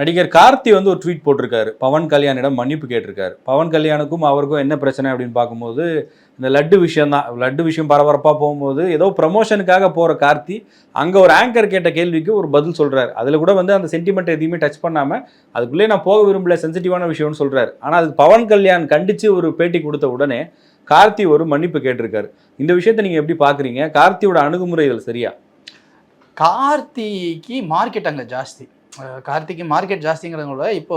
நடிகர் கார்த்தி வந்து ஒரு ட்வீட் போட்டிருக்காரு. பவன் கல்யாணிடம் மன்னிப்பு கேட்டிருக்காரு. பவன் கல்யாணுக்கும் அவருக்கும் என்ன பிரச்சனை அப்படின்னு பார்க்கும்போது இந்த லட்டு விஷயம் தான். லட்டு விஷயம் பரபரப்பாக போகும்போது ஏதோ ப்ரமோஷனுக்காக போகிற கார்த்தி அங்கே ஒரு ஆங்கர் கேட்ட கேள்விக்கு ஒரு பதில் சொல்கிறார் அதில் கூட வந்து அந்த சென்டிமெண்ட் எதையுமே டச் பண்ணாமல் அதுக்குள்ளே நான் போக விரும்பல சென்சிட்டிவான விஷயம்னு சொல்கிறார் ஆனால் அது பவன் கல்யாண் கண்டித்து ஒரு பேட்டி கொடுத்த உடனே கார்த்தி ஒரு மன்னிப்பு கேட்டிருக்காரு. இந்த விஷயத்தை நீங்கள் எப்படி பார்க்குறீங்க? கார்த்தியோட அணுகுமுறை இதில் சரியா? கார்த்திக்கு மார்க்கெட் அங்கே ஜாஸ்தி. கார்த்திகை கார்த்திக்கு மார்க்கெட் ஜாஸ்திங்கிறத இப்போ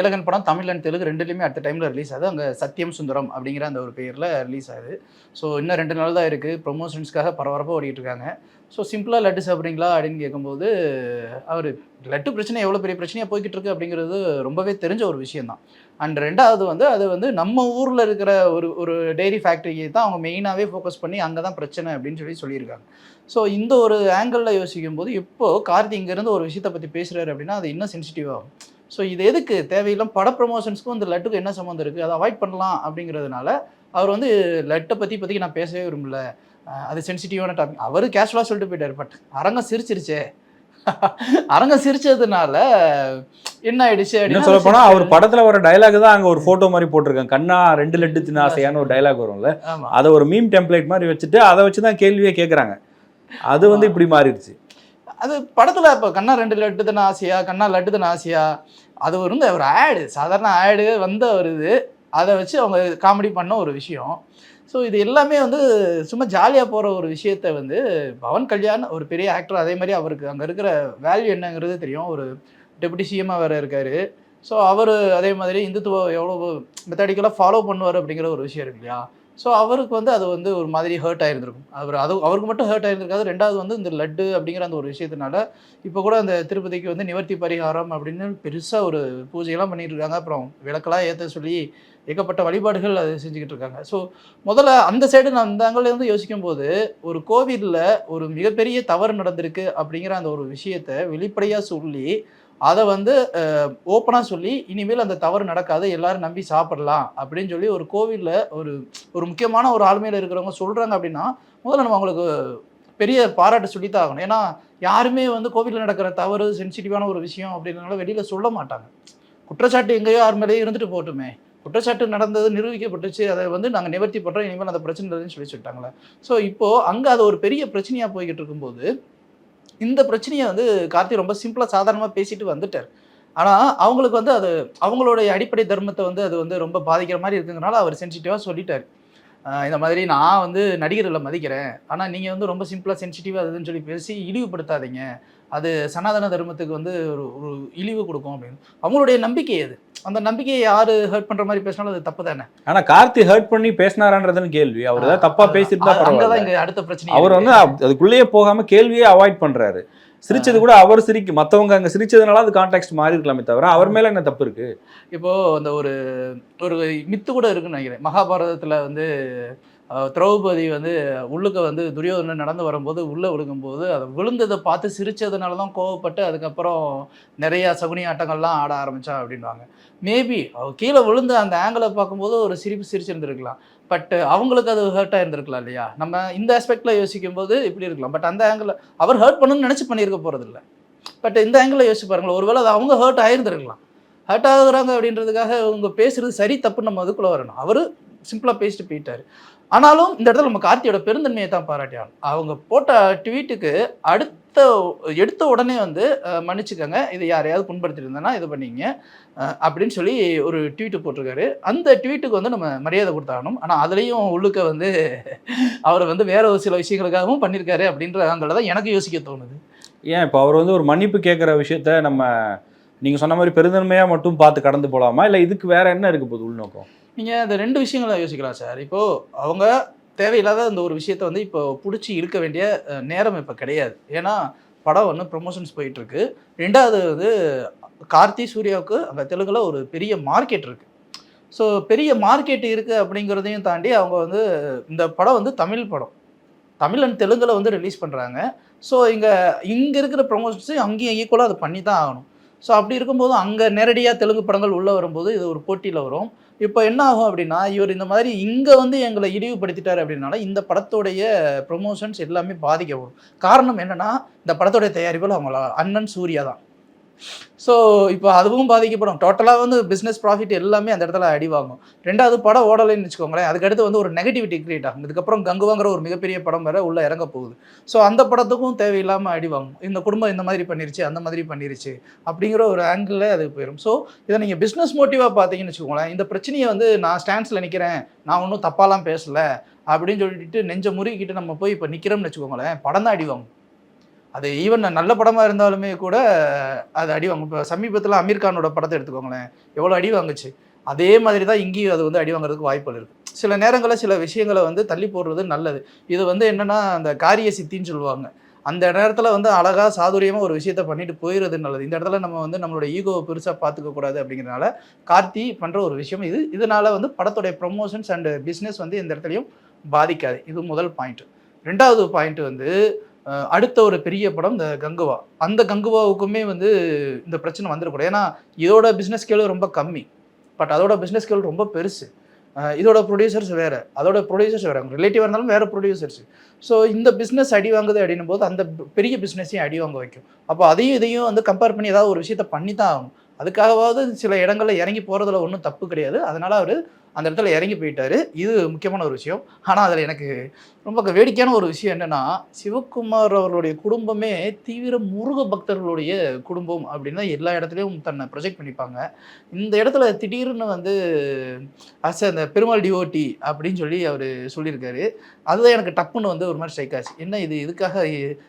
இலகன் படம் தமிழ் அண்ட் தெலுங்கு ரெண்டுலேயுமே அடுத்த டைமில் ரிலீஸ் ஆகுது. அங்கே சத்யம் சுந்தரம் அப்படிங்கிற அந்த ஒரு பேரில் ரிலீஸ் ஆகுது. ஸோ இன்னும் ரெண்டு நாள் தான் இருக்குது ப்ரொமோஷன்ஸ்க்காக பரபரப்பாக ஓடிட்டு இருக்காங்க. ஸோ சிம்பிளாக லட்டு சாப்பிட்றீங்களா அப்படின்னு கேட்கும்போது அவர் லட்டு பிரச்சனை எவ்வளோ பெரிய பிரச்சனையாக போய்கிட்டு இருக்கு அப்படிங்கிறது ரொம்பவே தெரிஞ்ச ஒரு விஷயந்தான் அண்ட் ரெண்டாவது வந்து அது வந்து நம்ம ஊரில் இருக்கிற ஒரு ஒரு டெய்ரி ஃபேக்ட்ரியை தான் அவங்க மெயினாகவே ஃபோக்கஸ் பண்ணி அங்கே தான் பிரச்சனை அப்படின்னு சொல்லி சொல்லியிருக்காங்க. ஸோ இந்த ஒரு ஆங்கிளில் யோசிக்கும் போது இப்போ கார்த்தி இங்கேருந்து ஒரு விஷயத்தை பற்றி பேசுகிறாரு அப்படின்னா அது இன்னும் சென்சிட்டிவ் ஆகும். ஸோ இது எதுக்கு? தேவையில்லாம் பட ப்ரமோஷன்ஸ்க்கும் இந்த லட்டுக்கு என்ன சம்மந்தம் இருக்குது அதை அவாய்ட் பண்ணலாம் அப்படிங்கிறதுனால அவர் வந்து லட்டை பற்றி இப்போதைக்கு நான் பேசவே விரும்பல. அது சென்சிட்டிவான டாபிக் அவர் கேஷுவலாக சொல்லிட்டு போயிட்டார் பட் அரங்கம் சிரிச்சிருச்சே. அரங்கம் சிரிச்சதுனால என்ன ஆயிடுச்சு என்ன சொல்ல போனா அவர் படத்துல வர டயலாக் தான் அங்க ஒரு போட்டோ மாதிரி போட்டிருக்காங்க. கண்ணா ரெண்டு லட்டு தின்ன ஆசையான ஒரு டயலாக் வரும்ல. அதை ஒரு மீம் டெம்ப்ளேட் மாதிரி வச்சுட்டு அதை வச்சு தான் கேள்வியே கேட்குறாங்க அது வந்து இப்படி மாறிடுச்சு. அது படத்தில் இப்போ கண்ணா ரெண்டு லட்டு தானே ஆசையா கண்ணா லட்டு தானே ஆசையா அது வந்து ஒரு ஆடு சாதாரண ஆடு வந்த ஒரு இது. அதை வச்சு அவங்க காமெடி பண்ண ஒரு விஷயம். ஸோ இது எல்லாமே வந்து சும்மா ஜாலியாக போகிற ஒரு விஷயத்த வந்து பவன் கல்யாண் ஒரு பெரிய ஆக்டர் அதே மாதிரி அவருக்கு அங்கே இருக்கிற வேல்யூ என்னங்கிறது தெரியும். ஒரு டெபுட்டி சிஎம்மாக வேறு இருக்கார். ஸோ அவர் அதே மாதிரி இந்துத்துவ எவ்வளோ மெத்தடிக்கலாக ஃபாலோ பண்ணுவார் அப்படிங்கிற ஒரு விஷயம் இருக்கு இல்லையா? ஸோ அவருக்கு வந்து அது வந்து ஒரு மாதிரி ஹர்ட் ஆயிருந்திருக்கும். அவர் அது அவருக்கு மட்டும் ஹர்ட் ஆயிருந்திருக்காது. ரெண்டாவது வந்து இந்த லட்டு அப்படிங்கிற அந்த ஒரு விஷயத்தினால இப்போ கூட அந்த திருப்பதிக்கு வந்து நிவர்த்தி பரிகாரம் அப்படின்னு பெருசாக ஒரு பூஜையெல்லாம் பண்ணிட்டு இருக்காங்க அப்புறம் விளக்கெல்லாம் ஏற்ற சொல்லி ஏகப்பட்ட வழிபாடுகள் அது செஞ்சுக்கிட்டு இருக்காங்க. ஸோ முதல்ல அந்த சைடு நான் அந்த angle இருந்து யோசிக்கும் போது ஒரு கோவிலில் ஒரு மிகப்பெரிய தவறு நடந்திருக்கு அப்படிங்கிற அந்த ஒரு விஷயத்தை வெளிப்படையாக சொல்லி அதை வந்து ஓப்பனாக சொல்லி இனிமேல் அந்த தவறு நடக்காது எல்லாரும் நம்பி சாப்பிடலாம் அப்படின்னு சொல்லி ஒரு கோவிலில் ஒரு ஒரு முக்கியமான ஒரு ஆளுமையில் இருக்கிறவங்க சொல்கிறாங்க அப்படின்னா முதல்ல நம்ம அவங்களுக்கு பெரிய பாராட்டு சொல்லித்தான் ஆகணும். ஏன்னா யாருமே வந்து கோவிலில் நடக்கிற தவறு சென்சிட்டிவான ஒரு விஷயம் அப்படின்றனால வெளியில் சொல்ல மாட்டாங்க. குற்றச்சாட்டு எங்கேயோ யார் மேலேயே இருந்துட்டு போகட்டுமே. குற்றச்சாட்டு நடந்தது நிரூபிக்கப்பட்டுச்சு அதை வந்து நாங்கள் நிவர்த்தி பண்ணுறோம் இனிமேல் அந்த பிரச்சனை இல்லைன்னு சொல்லி சொல்லிட்டாங்களே. ஸோ இப்போது அங்கே அது ஒரு பெரிய பிரச்சனையாக போய்கிட்டு இருக்கும்போது இந்த பிரச்சனையை வந்து கார்த்தி ரொம்ப சிம்பிளாக சாதாரணமாக பேசிட்டு வந்துட்டார். ஆனால் அவங்களுக்கு வந்து அது அவங்களுடைய அடிப்படை தர்மத்தை வந்து அது வந்து ரொம்ப பாதிக்கிற மாதிரி இருக்குங்கிறனால அவர் சென்சிட்டிவாக சொல்லிட்டார். இந்த மாதிரி நான் வந்து நடிகர்களை மதிக்கிறேன். ஆனால் நீங்கள் வந்து ரொம்ப சிம்பிளாக சென்சிட்டிவாக அதுன்னு சொல்லி பேசி இழிவுபடுத்தாதீங்க. அது சனாதன தர்மத்துக்கு வந்து ஒரு ஒரு இழிவு கொடுக்கும் அப்படின்னு. அவங்களுடைய நம்பிக்கை அது அந்த நம்பிக்கையை யார் ஹர்ட் பண்ணுற மாதிரி பேசினாலும் அது தப்பு தானே? ஆனா கார்த்தி ஹர்ட் பண்ணி பேசினாரான்றதுன்னு கேள்வி. அவர் ஏதாவது தப்பா பேசியிருந்தா அங்கதான் பரவாயில்ல. இங்க அடுத்த பிரச்சனை அவர் வந்து அதுக்குள்ளேயே போகாம கேள்வியே அவாய்ட் பண்றாரு. சிரிச்சது கூட அவர் சிரிக்கும். மற்றவங்க அங்கே சிரிச்சதுனால அது கான்டாக்ட் மாறி இருக்கலாமே தவிர அவர் மேலே என்ன தப்பு இருக்கு? இப்போ அந்த ஒரு ஒரு மித்து கூட இருக்குன்னு நினைக்கிறேன். மகாபாரதத்தில் வந்து திரௌபதி வந்து உள்ளுக்க வந்து துரியோதனை நடந்து வரும்போது உள்ளே விழுகும்போது அதை விழுந்ததை பார்த்து சிரித்ததுனால தான் கோவப்பட்டு அதுக்கப்புறம் நிறையா சகுனி ஆட்டங்கள்லாம் ஆட ஆரம்பித்தான் அப்படின்வாங்க மேபி கீழே விழுந்த அந்த ஆங்கிளை பார்க்கும்போது ஒரு சிரிப்பு சிரிச்சிருந்துருக்கலாம். பட் அவங்களுக்கு அது ஹர்ட்டாக இருந்திருக்கலாம் இல்லையா? நம்ம இந்த ஆஸ்பெக்டில் யோசிக்கும் போது இப்படி இருக்கலாம். பட் அந்த ஆங்கிள் அவர் ஹர்ட் பண்ணணும்னு நினச்சி பண்ணியிருக்க போகிறதில்ல பட் இந்த ஆங்கிளில் யோசிச்சு பாருங்களேன். ஒருவேளை அது அவங்க ஹர்ட் ஆகிருந்துருக்கலாம் ஹர்ட் ஆகுறாங்க அப்படின்றதுக்காக அவங்க பேசுகிறது சரி தப்பு நம்ம அதுக்குள்ளே வரணும். அவர் சிம்பிளாக பேசிட்டு போயிட்டார். ஆனாலும் இந்த இடத்துல நம்ம கார்த்தியோட பெருந்தன்மையை தான் பாராட்டியான் அவங்க போட்ட ட்வீட்டுக்கு அடுத்த எடுத்த உடனே வந்து மன்னிச்சுக்கோங்க இதை யாரையாவது புண்படுத்திருந்தேன்னா இது பண்ணிங்க அப்படின்னு சொல்லி ஒரு ட்வீட்டு போட்டிருக்காரு. அந்த ட்வீட்டுக்கு வந்து நம்ம மரியாதை கொடுத்தாகணும். ஆனால் அதுலேயும் உள்ளுக்க வந்து அவர் வந்து வேற ஒரு சில விஷயங்களுக்காகவும் பண்ணியிருக்காரு அப்படின்ற அங்கே தான் எனக்கு யோசிக்க தோணுது. ஏன் இப்போ அவர் வந்து ஒரு மன்னிப்பு கேட்குற விஷயத்த நம்ம நீங்க சொன்ன மாதிரி பெருந்தன்மையா மட்டும் பார்த்து கடந்து போலாமா? இல்ல இதுக்கு வேற என்ன இருக்கு போது உள்நோக்கம்? நீங்கள் இந்த ரெண்டு விஷயங்களை யோசிக்கலாம் சார். இப்போது அவங்க தேவையில்லாத அந்த ஒரு விஷயத்த வந்து இப்போ பிடிச்சி இழுக்க வேண்டிய நேரம் இப்போ கிடையாது. ஏன்னா படம் ஒன்று ப்ரொமோஷன்ஸ் போயிட்டுருக்கு. ரெண்டாவது வந்து கார்த்தி சூர்யாவுக்கு அங்கே தெலுங்குல ஒரு பெரிய மார்க்கெட் இருக்குது ஸோ பெரிய மார்க்கெட் இருக்குது அப்படிங்கிறதையும் தாண்டி அவங்க வந்து இந்த படம் வந்து தமிழ் படம். தமிழ் அண்ட் தெலுங்குல வந்து ரிலீஸ் பண்ணுறாங்க ஸோ இங்கே இங்கே இருக்கிற ப்ரொமோஷன்ஸையும் அங்கேயும் ஈக்குவலாக அதை பண்ணி தான் ஆகணும். ஸோ அப்படி இருக்கும்போது அங்கே நேரடியாக தெலுங்கு படங்கள் உள்ளே வரும்போது இது ஒரு போட்டியில் வரும். இப்போ என்ன ஆகும் அப்படின்னா இவர் இந்த மாதிரி இங்கே வந்து எங்களை இழிவுபடுத்திட்டார் அப்படின்னால இந்த படத்தோடைய ப்ரொமோஷன்ஸ் எல்லாமே பாதிக்கப்படும் காரணம் என்னென்னா இந்த படத்தோடைய தயாரிப்பில் அவங்கள அண்ணன் சூர்யா தான். ஸோ இப்போ அதுவும் பாதிக்கப்படும். டோட்டலாக வந்து பிஸ்னஸ் ப்ராஃபிட் எல்லாமே அந்த இடத்துல அடி வாங்கும் ரெண்டாவது படம் ஓடலைன்னு வச்சுக்கோங்களேன். அதுக்கடுத்து வந்து ஒரு நெகட்டிவிட்டி கிரியேட் ஆகும். இதுக்கப்புறம் கங்குவாங்கிற ஒரு மிகப்பெரிய படம் வேறு உள்ளே இறங்க போகுது. ஸோ அந்த படத்துக்கும் தேவையில்லாமல் அடி வாங்கும் இந்த குடும்பம் இந்த மாதிரி பண்ணிருச்சு அந்த மாதிரி பண்ணிருச்சு அப்படிங்கிற ஒரு ஆங்கிளில் அது போயிடும் ஸோ இதை நீங்கள் பிஸ்னஸ் மோட்டிவாக பார்த்தீங்கன்னு வச்சுக்கோங்களேன். இந்த பிரச்சனையை வந்து நான் ஸ்டாண்ட்ஸில் நிற்கிறேன் நான் ஒன்றும் தப்பாலாம் பேசலை அப்படின்னு சொல்லிட்டு நெஞ்ச முறுக்கிட்டு நம்ம போய் இப்போ நிற்கிறோம்னு வச்சுக்கோங்களேன். படம் தான் அடி வாங்கும் அது ஈவன் நல்ல படமாக இருந்தாலுமே கூட அது அடி வாங்கும். இப்போ சமீபத்தில் அமீர் கானோட படத்தை எடுத்துக்கோங்களேன். எவ்வளோ அடி வாங்குச்சு? அதே மாதிரி தான் இங்கேயும் அது வந்து அடி வாங்குறதுக்கு வாய்ப்புகள் இருக்குது சில நேரங்களில் சில விஷயங்களை வந்து தள்ளி போடுறது நல்லது. இது வந்து என்னென்னா அந்த காரிய சித்தின்னு சொல்லுவாங்க. அந்த நேரத்தில் வந்து அழகாக சாதுரியமாக ஒரு விஷயத்த பண்ணிட்டு போயிடுறது நல்லது. இந்த இடத்துல நம்ம வந்து நம்மளோட ஈகோவை பெருசாக பார்த்துக்க கூடாது அப்படிங்கிறனால கார்த்தி பண்ணுற ஒரு விஷயம் இது. இதனால வந்து படத்துடைய ப்ரொமோஷன்ஸ் அண்டு பிஸ்னஸ் வந்து எந்த இடத்துலையும் பாதிக்காது. இது முதல் பாயிண்ட் ரெண்டாவது பாயிண்ட் வந்து அடுத்த ஒரு பெரிய படம் இந்த கங்குவா. அந்த கங்குவாவுக்குமே வந்து இந்த பிரச்சனை வந்துடக்கூடாது ஏன்னா இதோட பிஸ்னஸ் ஸ்கேலும் ரொம்ப கம்மி. பட் அதோட பிஸ்னஸ் ஸ்கேல் ரொம்ப பெருசு. இதோட ப்ரொடியூசர்ஸ் வேறு. அதோட ப்ரொடியூசர்ஸ் வேறு. ரிலேட்டிவாக இருந்தாலும் வேறு ப்ரொடியூசர்ஸ் ஸோ இந்த பிஸ்னஸ் அடி வாங்குது அப்படின்னும் போது அந்த பெரிய பிஸ்னஸையும் அடி வாங்க வைக்கும்? அப்போ அதையும் இதையும் வந்து கம்பேர் பண்ணி ஏதாவது ஒரு விஷயத்த பண்ணி தான் ஆகணும். அதுக்காகவாவது சில இடங்களில் இறங்கி போகிறதுல ஒன்றும் தப்பு கிடையாது. அதனால் அவர் அந்த இடத்துல இறங்கி போயிட்டாரு. இது முக்கியமான ஒரு விஷயம். ஆனால் அதில் எனக்கு ரொம்ப வேடிக்கையான ஒரு விஷயம் என்னென்னா சிவகுமார் அவர்களுடைய குடும்பமே தீவிர முருக பக்தர்களுடைய குடும்பம் அப்படின்னு எல்லா இடத்துலையும் தன்னை ப்ரொஜெக்ட் பண்ணிப்பாங்க. இந்த இடத்துல திடீர்னு வந்து அஸ் அந்த பெருமாள் டிஓடி அப்படின்னு சொல்லி அவர் சொல்லியிருக்காரு. அதுதான் எனக்கு டப்புன்னு வந்து ஒரு மாதிரி ஸ்ட்ரைக் ஆச்சு. என்ன இது இதுக்காக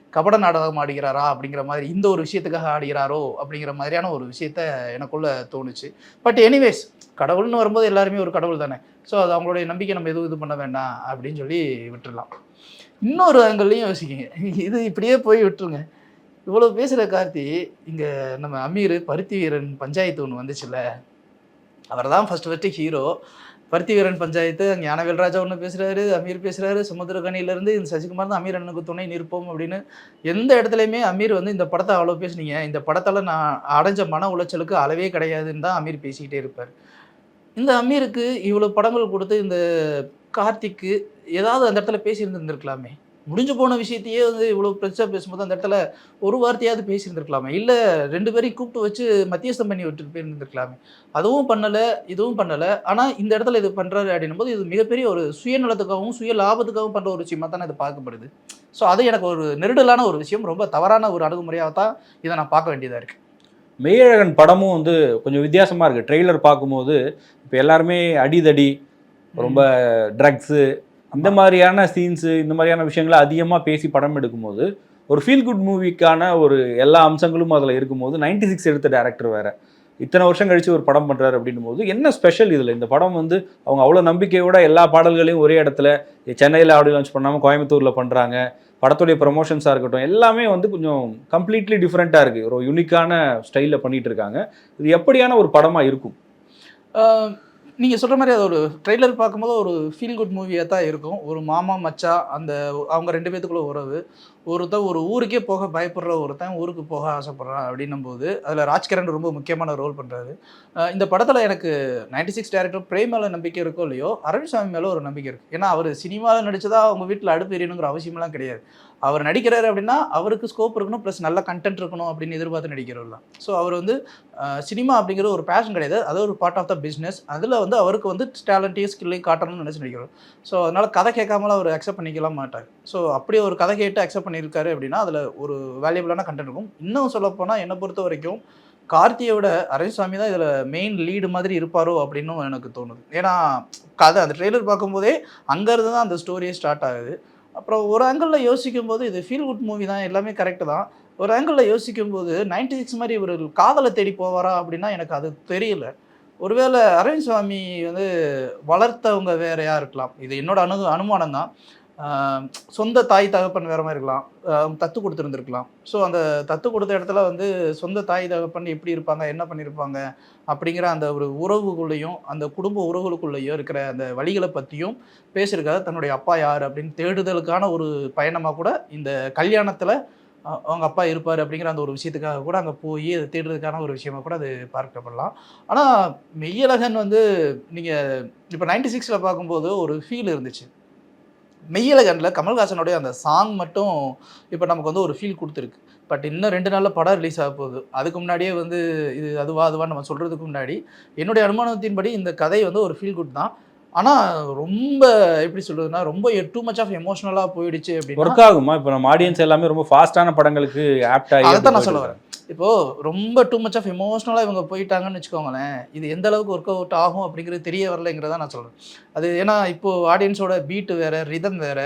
கபட நாடகம் ஆடுகிறாரா அப்படிங்கிற மாதிரி இந்த ஒரு விஷயத்துக்காக ஆடுகிறாரோ அப்படிங்கிற மாதிரியான ஒரு விஷயத்த எனக்குள்ளே தோணுச்சு. பட் எனிவேஸ் கடவுள்னு வரும்போது எல்லாருமே ஒரு கடவுள் தானே. ஸோ அது அவங்களுடைய நம்பிக்கை நம்ம எதுவும் இது பண்ண வேண்டாம் அப்படின்னு சொல்லி விட்டுடலாம் இன்னொரு ஆங்கிள்லையும் யோசிக்கிங்க. இது இப்படியே போய் விட்டுருங்க. இவ்வளோ பேசுகிற கார்த்தி இங்கே நம்ம அமீர் பருத்தி வீரன் பஞ்சாயத்து ஒன்று வந்துச்சுல்ல. அவர் தான் ஃபஸ்ட்டு ஃபஸ்ட்டு ஹீரோ பருத்தி வீரன் பஞ்சாயத்து அங்கே ஞானவேல் ராஜா ஒன்று பேசுகிறாரு அமீர் பேசுகிறாரு சமுத்திரகனியிலேருந்து இந்த சசிகுமார் தான் அமீர் அண்ணனுக்கு துணை நிற்போம் அப்படின்னு எந்த இடத்துலையுமே அமீர் வந்து இந்த படத்தை அவ்வளோ பேசுனீங்க. இந்த படத்தால் நான் அடைஞ்ச மன உளைச்சலுக்கு அளவே கிடையாதுன்னு தான் அமீர் பேசிக்கிட்டே இருப்பார். இந்த அமீருக்கு இவ்வளோ படங்கள் கொடுத்து இந்த கார்த்திக்கு ஏதாவது அந்த இடத்துல பேசியிருந்துருந்துருக்கலாமே? முடிஞ்சு போன விஷயத்தையே வந்து இவ்வளோ பிரச்சனை பேசும்போது அந்த இடத்துல ஒரு வார்த்தையாவது பேசியிருந்திருக்கலாமே? இல்லை ரெண்டு பேரையும் கூப்பிட்டு வச்சு மத்தியஸ்தம் பண்ணி விட்டுட்டு போயிருந்துருக்கலாமே? அதுவும் பண்ணலை இதுவும் பண்ணலை. ஆனால் இந்த இடத்துல இது பண்ணுறாரு அப்படின்னும் போது இது மிகப்பெரிய ஒரு சுயநலத்துக்காகவும் சுய லாபத்துக்காகவும் பண்ணுற ஒரு விஷயமாக தானே இது பார்க்கப்படுது. ஸோ அது எனக்கு ஒரு நெருடலான ஒரு விஷயம் ரொம்ப தவறான ஒரு அணுகுமுறையாக தான் இதை நான் பார்க்க வேண்டியதாக இருக்குது மெய்யழகன் படமும் வந்து கொஞ்சம் வித்தியாசமாக இருக்குது ட்ரெய்லர் பார்க்கும்போது இப்போ எல்லாருமே அடிதடி ரொம்ப ட்ரக்ஸு இந்த மாதிரியான சீன்ஸு இந்த மாதிரியான விஷயங்களை அதிகமாக பேசி படம் எடுக்கும்போது ஒரு ஃபீல் குட் மூவிக்கான ஒரு எல்லா அம்சங்களும் அதில் இருக்கும்போது 96 சிக்ஸ் எடுத்த டேரக்டர் வேற. இத்தனை வருஷம் கழிச்சு ஒரு படம் பண்ணுறாரு அப்படின்னும் போது என்ன ஸ்பெஷல் இதில்? இந்த படம் வந்து அவங்க அவ்வளோ நம்பிக்கையோட எல்லா பாடல்களையும் ஒரே இடத்துல சென்னையில் ஆடியோ லான்ச் பண்ணாமல் கோயம்புத்தூரில் பண்ணுறாங்க படத்துடைய ப்ரொமோஷன்ஸாக இருக்கட்டும் எல்லாமே வந்து கொஞ்சம் கம்ப்ளீட்லி டிஃப்ரெண்ட்டாக இருக்குது ஒரு யூனிக்கான ஸ்டைலில் பண்ணிட்டு இருக்காங்க. இது எப்படியான ஒரு படமாக இருக்கும்? நீங்கள் சொல்கிற மாதிரி அது ஒரு ட்ரெய்லர் பார்க்கும்போது ஒரு ஃபீல் குட் மூவியாக தான் இருக்கும். ஒரு மாமா மச்சா அந்த அவங்க ரெண்டு பேத்துக்குள்ள உறவு. ஒருத்தன் ஒரு ஊருக்கே போக பயப்படுற ஒருத்தன் ஊருக்கு போக ஆசைப்படுறான் அப்படின்னும் போது அதில் ராஜ்கிரண் ரொம்ப முக்கியமான ரோல் பண்ணுறாரு இந்த படத்தில் எனக்கு 96 சிக்ஸ் டேரக்டர் பிரேம் மேலே நம்பிக்கை இருக்கோ இல்லையோ அரவிந்த்சாமி மேலே ஒரு நம்பிக்கை இருக்குது ஏன்னா அவர் சினிமாவில் நடித்ததா அவங்க வீட்டில் அடுப்பு எரியணுங்கிற அவசியமெல்லாம் கிடையாது. அவர் நடிக்கிறாரு அப்படின்னா அவருக்கு ஸ்கோப் இருக்கணும் ப்ளஸ் நல்ல கண்டென்ட் இருக்கணும் அப்படின்னு எதிர்பார்த்து நடிக்கிறவர் தான். ஸோ அவர் வந்து சினிமா அப்படிங்கிற ஒரு பேஷன் கிடையாது. அது ஒரு பார்ட் ஆஃப் த பிஸ்னஸ் அதில் வந்து அவருக்கு வந்து டேலண்ட்டையும் ஸ்கில்லையும் காட்டணும்னு நினச்சி நடிக்கிறோம் ஸோ அதனால் கதை கேட்காமல அவர் அக்செப்ட் பண்ணிக்கலாம் மாட்டார். ஸோ அப்படி ஒரு கதை கேட்டு அக்செப்ட் பண்ணியிருக்காரு அப்படின்னா அதில் ஒரு வேல்யூபிளான கண்டென்ட் இருக்கும். இன்னும் சொல்லப்போனால் என்னை பொறுத்த வரைக்கும் கார்த்தியை விட அரவிந்த்சாமி தான் இதில் மெயின் லீடு மாதிரி இருப்பாரோ அப்படின்னும் எனக்கு தோணுது. ஏன்னா கதை அந்த ட்ரெய்லர் பார்க்கும்போதே அங்கேருந்து தான் அந்த ஸ்டோரியே ஸ்டார்ட் ஆகுது. அப்புறம் ஒரு ஆங்கிளில் யோசிக்கும் போது இது ஃபீல் குட் மூவி தான் எல்லாமே கரெக்டு தான். ஒரு ஆங்கிளில் யோசிக்கும் போது நைன்டி சிக்ஸ் மாதிரி ஒரு காதலை தேடி போவாரா அப்படின்னா எனக்கு அது தெரியல. ஒருவேளை அரவிந்த் சுவாமி வந்து வளர்த்தவங்க வேறையாக இருக்கலாம். இது என்னோட அனு அனுமானம் தான் சொந்த தாய் தகப்பன் வேற மாதிரி இருக்கலாம். தத்து கொடுத்துருந்துருக்கலாம். ஸோ அந்த தத்து கொடுத்த இடத்துல வந்து சொந்த தாய் தகப்பன் எப்படி இருப்பாங்க என்ன பண்ணியிருப்பாங்க அப்படிங்கிற அந்த ஒரு உறவுக்குள்ளேயும் அந்த குடும்ப உறவுகளுக்குள்ளேயோ இருக்கிற அந்த வழிகளை பற்றியும் பேசியிருக்காரு. தன்னுடைய அப்பா யார் அப்படின்னு தேடுதலுக்கான ஒரு பயணமாக கூட இந்த கல்யாணத்தில் அவங்க அப்பா இருப்பார் அப்படிங்கிற அந்த ஒரு விஷயத்துக்காக கூட அங்கே போய் அதை தேடுறதுக்கான ஒரு விஷயமா கூட அது பார்க்கப்படலாம். ஆனால் மெய்யழகன் வந்து நீங்கள் இப்போ நைன்டி சிக்ஸில் பார்க்கும்போது ஒரு ஃபீல் இருந்துச்சு. மெய்யலகனில் கமல்ஹாசனுடைய அந்த சாங் மட்டும் இப்போ நமக்கு வந்து ஒரு ஃபீல் கொடுத்துருக்கு. பட் இன்னும் ரெண்டு நாளில் படம் ரிலீஸ் ஆக போகுது. அதுக்கு முன்னாடியே வந்து இது அதுவா அதுவா நம்ம சொல்கிறதுக்கு முன்னாடி என்னுடைய அனுமானத்தின்படி இந்த கதை வந்து ஒரு ஃபீல் குட் தான். ஆனால் ரொம்ப எப்படி சொல்றதுன்னா ரொம்ப டூ மச் ஆஃப் எமோஷனலாக போயிடுச்சு அப்படின்னா ஒர்க் ஆகுமா? இப்போ நம்ம ஆடியன்ஸ் எல்லாமே ரொம்ப ஃபாஸ்டான படங்களுக்கு ஆப்ட் ஆகி அதைத்தான் நான் சொல்ல வரேன். இப்போ ரொம்ப டூ மச் ஆஃப் எமோஷனலாக இவங்க போயிட்டாங்கன்னு வச்சுக்கோங்களேன் இது எந்த அளவுக்கு ஒர்க் அவுட் ஆகும் அப்படிங்கிறது தெரிய வரலைங்கிறத நான் சொல்கிறேன் அது ஏன்னா இப்போ ஆடியன்ஸோட பீட்டு வேற ரிதம் வேற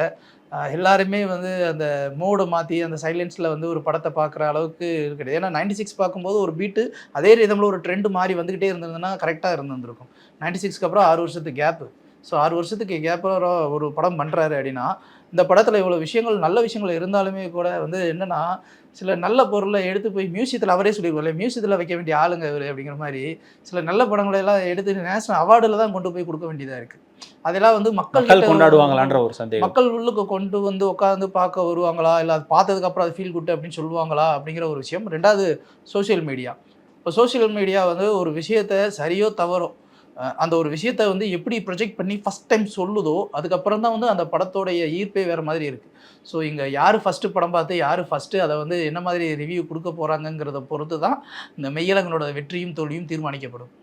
எல்லாருமே வந்து அந்த மோடை மாற்றி அந்த சைலன்ஸில் வந்து ஒரு படத்தை பார்க்குற அளவுக்கு இருக்குது ஏன்னா நைன்டி சிக்ஸ் பார்க்கும்போது ஒரு பீட்டு அதே ரிதமில் ஒரு ட்ரெண்ட் மாறி வந்துக்கிட்டே இருந்ததுன்னா கரெக்டாக இருந்திருக்கும் நைன்டி சிக்ஸ்க்கு அப்புறம் ஆறு வருஷத்துக்கு கேப்பு ஸோ ஆறு வருஷத்துக்கு கேப்பில் ஒரு படம் பண்ணுறாரு அப்படின்னா இந்த படத்தில் இவ்வளோ விஷயங்கள் நல்ல விஷயங்கள் இருந்தாலுமே கூட வந்து என்னென்னா சில நல்ல பொருளை எடுத்து போய் மியூசியத்தில் அவரே சொல்லிடுவார்ல மியூசியத்தில் வைக்க வேண்டிய ஆளுங்க இவர் அப்படிங்கிற மாதிரி சில நல்ல படங்களை எல்லாம் எடுத்து நேஷனல் அவார்டில் தான் கொண்டு போய் கொடுக்க வேண்டியதாக இருக்குது அதெல்லாம் வந்து மக்கள் கொண்டாடுவாங்களான்ற ஒரு சந்தேகம். மக்கள் உள்ளுக்கு கொண்டு வந்து உட்காந்து பார்க்க வருவாங்களா? இல்லை அது பார்த்ததுக்கு அப்புறம் அது ஃபீல் குட் அப்படின்னு சொல்லுவாங்களா? அப்படிங்கிற ஒரு விஷயம். ரெண்டாவது சோஷியல் மீடியா இப்போ சோஷியல் மீடியா வந்து ஒரு விஷயத்த சரியோ தவறோ அந்த ஒரு விஷயத்த வந்து எப்படி ப்ரொஜெக்ட் பண்ணி ஃபஸ்ட் டைம் சொல்லுதோ அதுக்கப்புறம் தான் வந்து அந்த படத்தோடைய ஈர்ப்பே வேறு மாதிரி இருக்குது ஸோ இங்கே யார் ஃபஸ்ட்டு படம் பார்த்து யார் ஃபஸ்ட்டு அதை வந்து என்ன மாதிரி ரிவ்யூ கொடுக்க போகிறாங்கங்கிறத பொறுத்து தான் இந்த மெய்யலங்கனோட வெற்றியும் தோல்வியும் தீர்மானிக்கப்படும்.